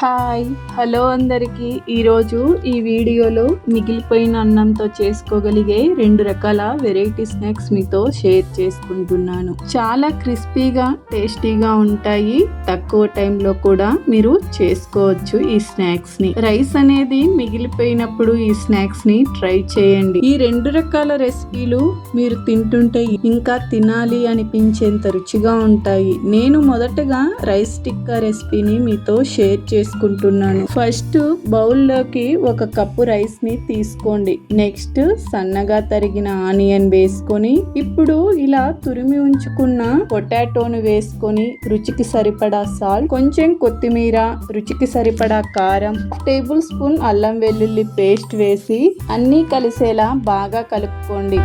Hi hello అందరికీ. ఈరోజు ఈ వీడియోలో మిగిలిపోయిన అన్నంతో చేసుకోగలిగే రెండు రకాల వెరైటీ స్నాక్స్ మీతో షేర్ చేసుకుంటున్నాను. చాలా క్రిస్పీగా టేస్టీగా ఉంటాయి. తక్కువ టైంలో కూడా మీరు చేసుకోవచ్చు ఈ స్నాక్స్ని రైస్ అనేది మిగిలిపోయినప్పుడు ఈ స్నాక్స్ని ట్రై చేయండి. ఈ రెండు రకాల రెసిపీలు మీరు తింటుంటే ఇంకా తినాలి అనిపించేంత రుచిగా ఉంటాయి. నేను మొదటగా రైస్ టిక్కా రెసిపీని మీతో షేర్ చేసుకుంటున్నాను ఫస్ట్ బౌల్లోకి ఒక కప్పు రైస్ని తీసుకోండి. నెక్స్ట్ సన్నగా తరిగిన ఆనియన్ వేసుకొని ఇప్పుడు ఇలా తురిమి ఉంచుకున్న పొటాటోను వేసుకొని రుచికి సరిపడా సాల్ట్ కొంచెం కొత్తిమీర రుచికి సరిపడా కారం టేబుల్ స్పూన్ అల్లం వెల్లుల్లి పేస్ట్ వేసి అన్నీ కలిసేలా బాగా కలుపుకోండి.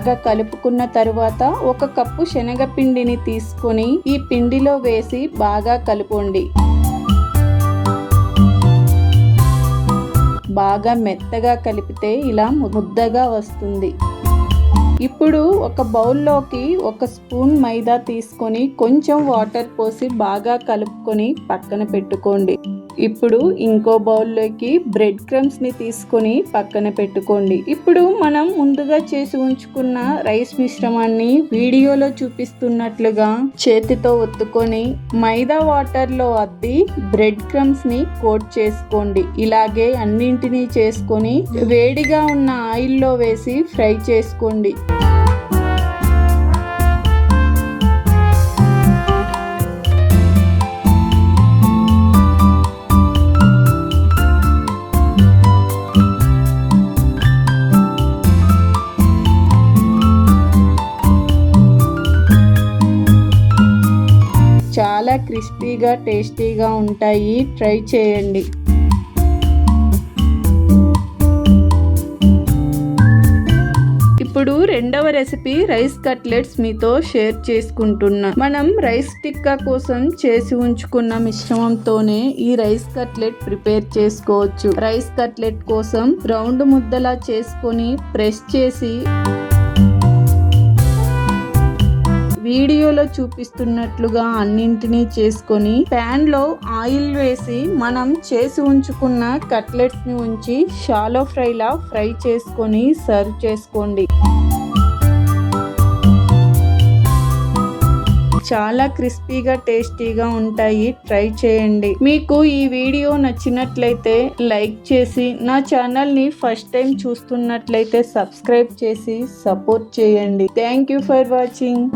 బాగా కలుపుకున్న తరువాత ఒక కప్పు శనగపిండిని తీసుకొని ఈ పిండిలో వేసి బాగా కలుపుకోండి. బాగా మెత్తగా కలిపితే ఇలా ముద్దగా వస్తుంది. ఇప్పుడు ఒక బౌల్లోకి ఒక స్పూన్ మైదా తీసుకొని కొంచెం వాటర్ పోసి బాగా కలుపుకొని పక్కన పెట్టుకోండి. ఇప్పుడు ఇంకో బౌల్లోకి బ్రెడ్ క్రమ్స్ని తీసుకొని పక్కన పెట్టుకోండి. ఇప్పుడు మనం ముందుగా చేసి ఉంచుకున్న రైస్ మిశ్రమాన్ని వీడియోలో చూపిస్తున్నట్లుగా చేతితో ఒత్తుకొని మైదా వాటర్లో అద్ది బ్రెడ్ క్రమ్స్ని కోట్ చేసుకోండి. ఇలాగే అన్నింటినీ చేసుకొని వేడిగా ఉన్న ఆయిల్లో వేసి ఫ్రై చేసుకోండి. చాలా క్రిస్పీగా టేస్టీగా ఉంటాయి. ట్రై చేయండి. రెండవ రెసిపీ రైస్ కట్లెట్స్ మీతో షేర్ చేసుకుంటున్నా. మనం రైస్ టిక్కా కోసం చేసి ఉంచుకున్న మిశ్రమంతోనే ఈ రైస్ కట్లెట్ ప్రిపేర్ చేసుకోవచ్చు. రైస్ కట్లెట్ కోసం రౌండ్ ముద్దలా చేసుకొని ప్రెస్ చేసి వీడియోలో చూపిస్తున్నట్లుగా అన్నింటినీ చేసుకొని ప్యాన్లో ఆయిల్ వేసి మనం చేసి ఉంచుకున్న కట్లెట్స్ని ఉంచి షాలో ఫ్రైలా ఫ్రై చేసుకొని సర్వ్ చేసుకోండి. చాలా క్రిస్పీగా టేస్టీగా ఉంటాయి. ట్రై చేయండి. మీకు ఈ వీడియో నచ్చినట్లయితే లైక్ చేసి నా ఛానల్ని ఫస్ట్ టైం చూస్తున్నట్లయితే సబ్స్క్రైబ్ చేసి సపోర్ట్ చేయండి. Thank you for watching.